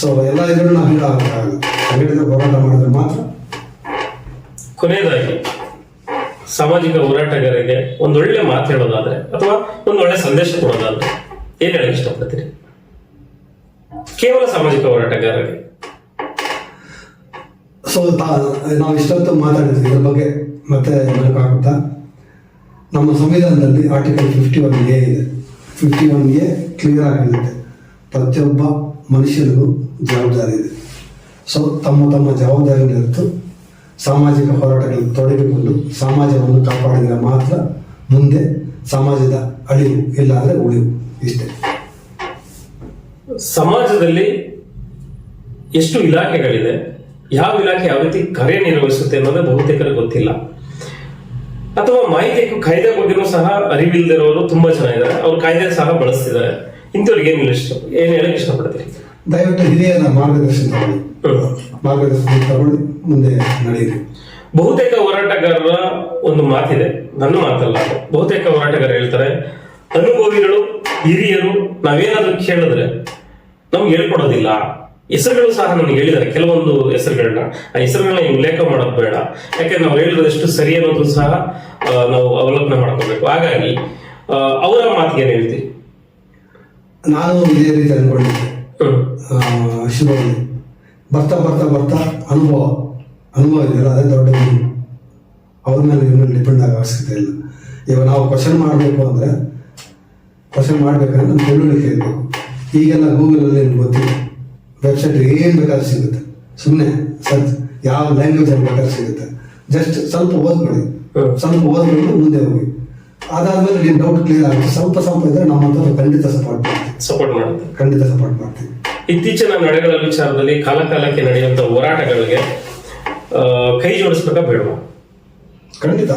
ಸೊ ಎಲ್ಲ ಇದರಲ್ಲೂ ನಾವು ಹೀರೋ ಆಗಬೇಕಾಗುತ್ತೆ ಸಂಘಟಿತ ಹೋರಾಟ ಮಾಡಿದ್ರೆ ಮಾತ್ರ. ಕೊನೆಯದಾಗಿ ಸಾಮಾಜಿಕ ಹೋರಾಟಗಾರರಿಗೆ ಒಂದೊಳ್ಳೆ ಮಾತು ಹೇಳೋದಾದ್ರೆ ಅಥವಾ ಒಂದೊಳ್ಳೆ ಸಂದೇಶ ಕೊಡೋದಾದ್ರೆ ಏನು ಹೇಳಕ್ ಇಷ್ಟಪಡ್ತೀರಿ? ಕೇವಲ ಸಾಮಾಜಿಕ ಹೋರಾಟಗಾರರಿಗೆ. ಸೊ ನಾವು ಇಷ್ಟೊತ್ತು ಮಾತಾಡಿದ್ವಿ ಇದ್ರ ಬಗ್ಗೆ ಮತ್ತೆ ಹೇಳೋಕ್ಕಾಗುತ್ತಾ ನಮ್ಮ ಸಂವಿಧಾನದಲ್ಲಿ ಆರ್ಟಿಕಲ್ ಫಿಫ್ಟಿ ಒನ್ ಎ ಇದೆ. ಫಿಫ್ಟಿ ಒನ್ ಎ ಕ್ಲಿಯರ್ ಆಗಿರುತ್ತೆ. ಪ್ರತಿಯೊಬ್ಬ ಮನುಷ್ಯನಿಗೂ ಜವಾಬ್ದಾರಿ ಇದೆ. ಸೊ, ತಮ್ಮ ತಮ್ಮ ಜವಾಬ್ದಾರಿಗಳಿತ್ತು. ಸಾಮಾಜಿಕ ಹೋರಾಟಗಳನ್ನು ತೊಡಗಿಕೊಂಡು ಸಮಾಜವನ್ನು ಕಾಪಾಡಿದರೆ ಮಾತ್ರ ಮುಂದೆ ಸಮಾಜದ ಅಳಿವು ಇಲ್ಲಾಂದರೆ ಉಳಿವು ಇಷ್ಟೇ. ಸಮಾಜದಲ್ಲಿ ಎಷ್ಟು ಇಲಾಖೆಗಳಿದೆ? ಯಾವ ಇಲಾಖೆ ಯಾವ ರೀತಿ ಕಾರ್ಯನಿರ್ವಹಿಸುತ್ತೆ ಅನ್ನೋದೇ ಬಹುತೇಕರಿಗೆ ಗೊತ್ತಿಲ್ಲ. ಅಥವಾ ಮಾಹಿತಿ ಕಾಯ್ದೆ ಬಗ್ಗೆನೂ ಸಹ ಅರಿವಿಲ್ದಿರೋರು ತುಂಬಾ ಜನ ಇದ್ದಾರೆ ಅವ್ರು ಕಾಯ್ದೆ ಸಹ ಬಳಸ್ತಿದ್ದಾರೆ. ಇಂಥವ್ರಿಗೆ ಏನು ಇಷ್ಟ? ಏನು ಹೇಳಕ್ ಇಷ್ಟಪಡ್ತೀರಿ? ದಯವಿಟ್ಟು ಹಿರಿಯರ ಮಾರ್ಗದರ್ಶನ ಮಾರ್ಗದರ್ಶನ ತಗೊಳ್ಳಿ ಮುಂದೆ ನಡೆಯಿರಿ. ಬಹುತೇಕ ಹೋರಾಟಗಾರರ ಒಂದು ಮಾತಿದೆ. ನನ್ನ ಮಾತಲ್ಲ. ಬಹುತೇಕ ಹೋರಾಟಗಾರ ಹೇಳ್ತಾರೆ ಅನುಭವಿಗಳು ಹಿರಿಯರು ನಾವೇನಾದ್ರೂ ಕೇಳಿದ್ರೆ ನಮ್ಗೆ ಹೇಳ್ಕೊಡೋದಿಲ್ಲ. ಹೆಸರುಗಳು ಸಹ ನಮ್ಗೆ ಹೇಳಿದ್ದಾರೆ. ಕೆಲವೊಂದು ಹೆಸರುಗಳನ್ನ. ಆ ಹೆಸರುಗಳನ್ನ ನೀವು ಉಲ್ಲೇಖ ಮಾಡೋದು ಬೇಡ. ಯಾಕೆ ನಾವು ಹೇಳಿರೋದು ಎಷ್ಟು ಸರಿ ಅನ್ನೋದು ಸಹ ನಾವು ಅವಲೋಕನ ಮಾಡ್ಕೋಬೇಕು. ಹಾಗಾಗಿ ಅವರ ಮಾತಿಗೆ ಏನು ಹೇಳ್ತೀವಿ ನಾನು ಇದೇ ರೀತಿ ಅನ್ಕೊಂಡಿದ್ದೆ. ಶಿವರಲ್ಲಿ ಬರ್ತಾ ಬರ್ತಾ ಬರ್ತಾ ಅನುಭವ ಅನುಭವ ಇದೆಯಲ್ಲ ಅದೇ ದೊಡ್ಡ ಅವ್ರ ಮೇಲೆ ಇವ್ರ ಡಿಪೆಂಡ್ ಆಗೋ ಅವಶ್ಯಕತೆ ಇಲ್ಲ. ಇವಾಗ ನಾವು ಕ್ವಶನ್ ಮಾಡಬೇಕು ಅಂದರೆ ಕ್ವಶನ್ ಮಾಡಬೇಕಂದ್ರೆ ನಮ್ಮ ತಿಳುವಳಿಕೆ ಇರಬೇಕು. ಈಗೆಲ್ಲ ಗೂಗಲಲ್ಲಿ ನಿಮ್ಗೆ ಗೊತ್ತಿದೆ. ವೆಬ್ಸೈಟ್ ಏನು ಬೇಕಾದ್ರೂ ಸಿಗುತ್ತೆ. ಸುಮ್ಮನೆ ಸರ್ಚ್ ಯಾವ ಲ್ಯಾಂಗ್ವೇಜ್ ಅಲ್ಲಿ ಬೇಕಾದ್ರೂ ಸಿಗುತ್ತೆ. ಜಸ್ಟ್ ಸ್ವಲ್ಪ ಓದ್ಕೊಳ್ಳಿ. ಸ್ವಲ್ಪ ಓದ್ಕೊಂಡು ಮುಂದೆ ಹೋಗಿ. ಅದಾದ್ಮೇಲೆ ನಿಮ್ಮ ಡೌಟ್ ಕ್ಲಿಯರ್ ಆಗುತ್ತೆ. ಸ್ವಲ್ಪ ಸ್ವಲ್ಪ ಇದ್ರೆ ನಮ್ಮಂತ ಖಂಡಿತ ಸಪೋರ್ಟ್ ಮಾಡ್ತೀವಿ. ಸಪೋರ್ಟ್ ಮಾಡುತ್ತೆ ಖಂಡಿತ ಸಪೋರ್ಟ್ ಮಾಡ್ತೀವಿ. ಇತ್ತೀಚಿನ ನಡೆಗಳ ವಿಚಾರದಲ್ಲಿ ಕಾಲ ಕಾಲಕ್ಕೆ ನಡೆಯುವಂತ ಹೋರಾಟಗಳಿಗೆ ಕೈ ಜೋಡಿಸ್ಬೇಕಾ ಬೇಡವಾ? ಖಂಡಿತ.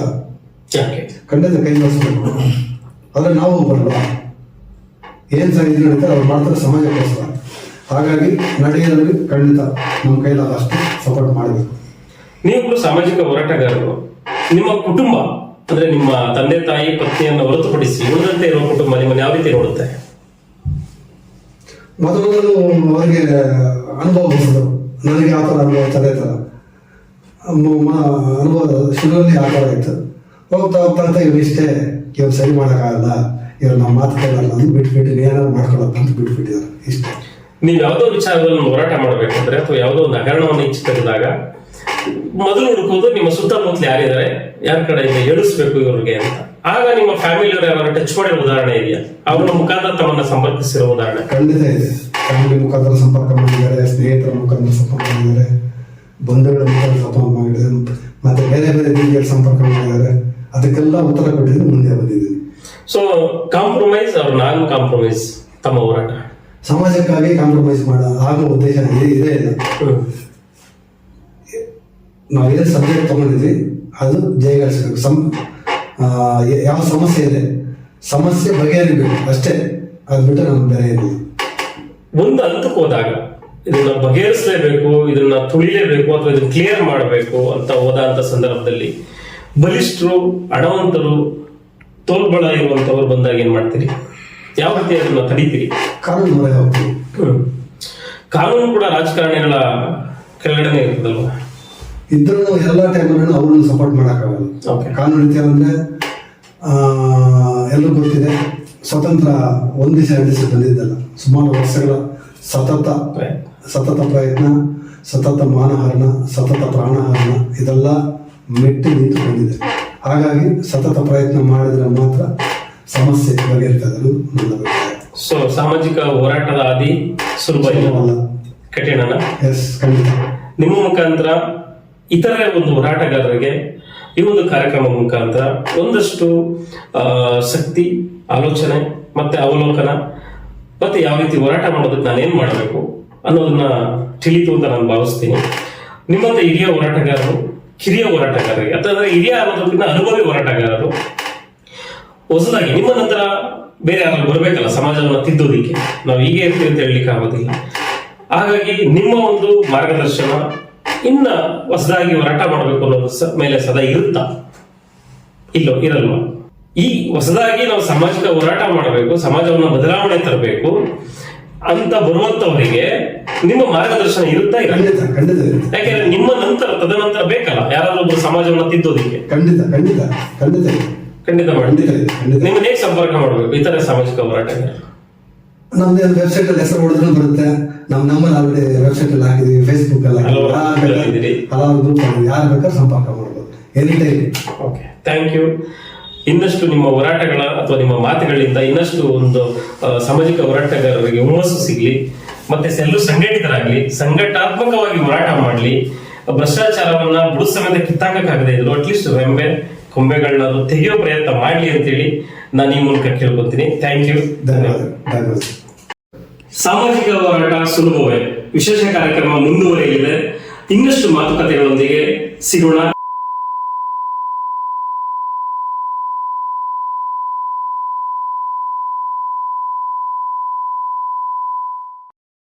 ಖಂಡಿತ ಕೈ ಜೋಡಿಸ್ಬೇಕು. ಆದ್ರೆ ನಾವು ಬರಲ್ಲ ಏನ್ ಸರಿ ಇದು ನಡೀತಾರೆ ಅವ್ರು ಮಾಡ್ತಾರೆ ಸಮಾಜಕ್ಕೋಸ್ಕರ ಹಾಗಾಗಿ ನಡೆಯೋದ್ರಲ್ಲಿ ಖಂಡಿತ ನಮ್ಮ ಕೈಲಾದಷ್ಟು ಸಪೋರ್ಟ್ ಮಾಡಬೇಕು. ನೀವು ಕೂಡ ಸಾಮಾಜಿಕ ಹೋರಾಟಗಾರರು. ನಿಮ್ಮ ಕುಟುಂಬ ಅಂದ್ರೆ ನಿಮ್ಮ ತಂದೆ ತಾಯಿ ಪತ್ನಿಯನ್ನು ಹೊರತುಪಡಿಸಿ ಉಳಿದಂತೆ ಇರುವ ಕುಟುಂಬ ನಿಮ್ಮನ್ನು ಯಾವ ರೀತಿ ನೋಡುತ್ತೆ? ಮೊದಲು ಅವರಿಗೆ ಅನುಭವ ಹೊಸದು ನನಗೆ ಆ ಥರ ಅನುಭವ ತಲೆ ಥರ ಅನುಭವ ಶುರುವಲ್ಲಿ ಆ ಥರ ಇತ್ತು. ಹೋಗ್ತಾ ಹೋಗ್ತಾ ಅಂತ ಇವ್ರು ಇಷ್ಟೇ ಇವ್ರು ಸರಿ ಮಾಡೋಕ್ಕಾಗಲ್ಲ. ಇವ್ರು ನಮ್ಮ ಮಾತು ಕೇಳಲ್ಲ. ಅಂತ ಬಿಟ್ಬಿಟ್ಟು ಏನಾದ್ರು ಮಾಡ್ಕೊಳಪ್ಪ ಅಂತ ಬಿಟ್ಬಿಟ್ಟಿದ್ದಾರೆ. ಇಷ್ಟೇ. ನೀವು ಯಾವುದೋ ವಿಚಾರದಲ್ಲಿ ಹೋರಾಟ ಮಾಡಬೇಕಂದ್ರೆ ಅಥವಾ ಯಾವುದೋ ಒಂದು ಹಗರಣವನ್ನು ಇಚ್ಛೆ ತೆಗೆದಾಗ ಮೊದಲು ಹುಡುಕೋದು ನಿಮ್ಮ ಸುತ್ತಮುತ್ತಲು ಯಾರಿದ್ದಾರೆ ಯಾರ ಕಡೆಯಿಂದ ಹೇಳಿಸ್ಬೇಕು ಇವ್ರಿಗೆ ಅಂತ. ಆಗ ನಿಮ್ಮ ಫ್ಯಾಮಿಲಿಯವರು ಯಾರು ಟಚ್ ಮಾಡಿರೋ ಉದಾಹರಣೆ ಇದೆಯಾ? ಅವರ ಮುಖಾಂತರ ತಮ್ಮನ್ನ ಸಂಪರ್ಕಿಸಿರೋ ಉದಾಹರಣೆ. ಖಂಡಿತ ಇದೆ. ಫ್ಯಾಮಿಲಿ ಮುಖಾಂತರ ಸಂಪರ್ಕ ಮಾಡಿದ್ದಾರೆ ಸ್ನೇಹಿತರ ಮುಖಾಂತರ ಸಂಪರ್ಕ ಮಾಡಿದ್ದಾರೆ ಬಂಧುಗಳ ಮುಖಾಂತರ ಸಂಪರ್ಕ ಮಾಡಿದ್ದಾರೆ ಮತ್ತೆ ಬೇರೆ ಬೇರೆ ರೀತಿಯಲ್ಲಿ ಸಂಪರ್ಕ ಮಾಡಿದ್ದಾರೆ. ಅದಕ್ಕೆಲ್ಲ ಉತ್ತರ ಕೊಟ್ಟಿದ್ದು ಮುಂದೆ ಬಂದಿದ್ದೀನಿ ಸೊ ಕಾಂಪ್ರಮೈಸ್ ಅವ್ರ ನಾನ್ ಕಾಂಪ್ರಮೈಸ್ ತಮ್ಮ ಹೋರಾಟ? ಸಮಾಜಕ್ಕಾಗಿ ಕಾಂಪ್ರಮೈಸ್ ಮಾಡ, ಆಗೋ ಉದ್ದೇಶ ಇದೆ ಇದೇ ಇಲ್ಲ. ಏನ್ ಸಬ್ಜೆಕ್ಟ್ ತಗೊಂಡಿದ್ವಿ, ಅದು ಜಯಗಳಿಸ್ಬೇಕು. ಸಮ್ ಯಾವ ಸಮಸ್ಯೆ ಇದೆ, ಸಮಸ್ಯೆ ಬಗೆಹರಿಬೇಕು, ಅಷ್ಟೇ. ಅದು ಬಿಟ್ಟು ನಮ್ಗೆ ಬೇರೆ ಇಲ್ಲ ಒಂದು ಹಂತಕ್ಕೆ ಹೋದಾಗ, ಇದನ್ನ ಬಗೆಹರಿಸಲೇಬೇಕು, ಇದನ್ನ ತುಳಿಲೇಬೇಕು, ಅಥವಾ ಇದನ್ನ ಕ್ಲಿಯರ್ ಮಾಡಬೇಕು ಅಂತ ಹೋದಂತ ಸಂದರ್ಭದಲ್ಲಿ, ಬಲಿಷ್ಠರು, ಅಡವಂತರು ತೋಲ್ಬಳ ಇರುವಂತವ್ರು ಬಂದಾಗ ಏನ್ ಮಾಡ್ತೀರಿ? ಯಾವ ರೀತಿ ಅದನ್ನ ತಡಿತೀರಿ? ಕಾನೂನು ಮೊರೆ ಹೋಗ್ತೀವಿ ಹ್ಮ್. ಕಾನೂನು ಕೂಡ ರಾಜಕಾರಣಿಗಳ ಕೆಳಗಡೆನೆ ಇರ್ತದಲ್ವಾ ಇದ್ರೂ ಎಲ್ಲ ಟೈಮಲ್ಲೂ ಅವ್ರನ್ನ ಸಪೋರ್ಟ್ ಮಾಡೋಕ್ಕಾಗಲ್ಲ. ಕಾನೂನು ರೀತಿ ಅಂದ್ರೆ ಎಲ್ಲರೂ ಗೊತ್ತಿದೆ. ಸ್ವತಂತ್ರ ಒಂದು ದಿವಸ ಎರಡು ದಿವಸ ಬಂದಿದ್ದಲ್ಲ. ಸುಮಾರು ವರ್ಷಗಳ ಸತತ ಸತತ ಪ್ರಯತ್ನ ಸತತ ಮಾನಹರಣ ಸತತ ಪ್ರಾಣಹರಣ ಇದೆಲ್ಲ ಮೆಟ್ಟಿ ನಿಂತು ಬಂದಿದೆ. ಹಾಗಾಗಿ ಸತತ ಪ್ರಯತ್ನ ಮಾಡಿದ್ರೆ ಮಾತ್ರ ಸಮಸ್ಯೆ ಬಗೆಹರಿಸಲು ನನ್ನ ಸೊ ಸಾಮಾಜಿಕ ಹೋರಾಟದ ಆದಿ ಸುಲಭ ಕಠಿಣನ. ಎಸ್ ಖಂಡಿತ. ನಿಮ್ಮ ಮುಖಾಂತರ ಇತರ ಒಂದು ಹೋರಾಟಗಾರರಿಗೆ ಈ ಒಂದು ಕಾರ್ಯಕ್ರಮ ಮುಖಾಂತರ ಒಂದಷ್ಟು ಶಕ್ತಿ ಆಲೋಚನೆ ಮತ್ತೆ ಅವಲೋಕನ ಮತ್ತೆ ಯಾವ ರೀತಿ ಹೋರಾಟ ಮಾಡೋದಕ್ಕೆ ನಾನೇನ್ ಮಾಡಬೇಕು ಅನ್ನೋದನ್ನ ತಿಳಿತು ಅಂತ ನಾನು ಭಾವಿಸ್ತೀನಿ. ನಿಮ್ಮಂತ ಹಿರಿಯ ಹೋರಾಟಗಾರರು ಕಿರಿಯ ಹೋರಾಟಗಾರರಿಗೆ ಅಥವಾ ಹಿರಿಯ ಅನ್ನೋದಕ್ಕಿಂತ ಅನುಭವಿ ಹೋರಾಟಗಾರರು ಹೊಸದಾಗಿ ನಿಮ್ಮ ನಂತರ ಬೇರೆ ಯಾರು ಬರಬೇಕಲ್ಲ ಸಮಾಜವನ್ನು ತಿದ್ದೋದಿಕ್ಕೆ? ನಾವು ಹೀಗೆ ಇರ್ತೀವಿ ಅಂತ ಹೇಳಲಿಕ್ಕೆ ಆಗೋದಿಲ್ಲ. ಹಾಗಾಗಿ ನಿಮ್ಮ ಒಂದು ಮಾರ್ಗದರ್ಶನ ಇನ್ನ ಹೊಸದಾಗಿ ಹೋರಾಟ ಮಾಡಬೇಕು ಅನ್ನೋದು ಮೇಲೆ ಸದಾ ಇರುತ್ತಾ? ಇಲ್ಲೋ ಇರಲ್ವಾ? ಈ ಹೊಸದಾಗಿ ನಾವು ಸಾಮಾಜಿಕ ಹೋರಾಟ ಮಾಡಬೇಕು ಸಮಾಜವನ್ನು ಬದಲಾವಣೆ ತರಬೇಕು ಅಂತ ಬರುವಂತವರಿಗೆ ನಿಮ್ಮ ಮಾರ್ಗದರ್ಶನ ಇರುತ್ತಾ ಖಂಡಿತ ಖಂಡಿತ. ಯಾಕೆಂದ್ರೆ ನಿಮ್ಮ ನಂತರ ತದನಂತರ ಬೇಕಲ್ಲ ಯಾರಾದ್ರೂ ಸಮಾಜವನ್ನು ತಿದ್ದೋದಿಕ್ಕೆ. ಖಂಡಿತ ಖಂಡಿತ ಖಂಡಿತ. ಖಂಡಿತ ಮಾಡಿ. ನಿಮ್ಮನ್ನ ಹೇಗೆ ಸಂಪರ್ಕ ಮಾಡಬೇಕು? ಇತರ ಸಾಮಾಜಿಕ ಹೋರಾಟಗಾರರು ನಮ್ದು ವೆಬ್ಸೈಟ್ ಅಲ್ಲಿ ಹೆಸರು ಹೊಡೆದ್ರು ಬರುತ್ತೆ. ನಮ್ ನಂಬರ್ ಆಲ್ರೆಡಿ ವೆಬ್ಸೈಟ್ ಅಲ್ಲಿ ಹಾಕಿದೀವಿ ಫೇಸ್ಬುಕ್ ಅಲ್ಲಿ ಹಲವಾರು ಗ್ರೂಪ್ ಯಾರು ಬೇಕಾದ್ರೂ ಸಂಪರ್ಕ ಮಾಡ್ಬೋದು. Any time okay thank you ಇನ್ನಷ್ಟು ನಿಮ್ಮ ಹೋರಾಟಗಳ ಅಥವಾ ನಿಮ್ಮ ಮಾತುಗಳಿಂದ ಇನ್ನಷ್ಟು ಒಂದು ಸಾಮಾಜಿಕ ಹೋರಾಟಗಾರರಿಗೆ ಹುಮ್ಮಸ್ಸು ಸಿಗ್ಲಿ ಮತ್ತೆ ಎಲ್ಲರೂ ಸಂಘಟಿತರಾಗ್ಲಿ ಸಂಘಟಾತ್ಮಕವಾಗಿ ಹೋರಾಟ ಮಾಡಲಿ ಭ್ರಷ್ಟಾಚಾರವನ್ನ ಬುಡ ಸಮೇತ ಕಿತ್ತಾಕಕ್ಕಾಗದೇ ಇದ್ರು ಅಟ್ಲೀಸ್ಟ್ ರೆಂಬೆ ಕೊಂಬೆಗಳನ್ನ ತೆಗೆಯೋ ಪ್ರಯತ್ನ ಮಾಡಲಿ ಅಂತೇಳಿ ನಾನು ಈ ಮೂಲಕ ಕೇಳ್ಕೊತೀನಿ. ಥ್ಯಾಂಕ್ ಯು ಧನ್ಯವಾದ ಧನ್ಯವಾದ. ಸಾಮಾಜಿಕ ಹೋರಾಟ ಸುಲಭವೇ? ವಿಶೇಷ ಕಾರ್ಯಕ್ರಮ ಮುಂದುವರೆಯಲಿದೆ. ಇನ್ನಷ್ಟು ಮಾತುಕತೆಗಳೊಂದಿಗೆ ಸಿಗೋಣ.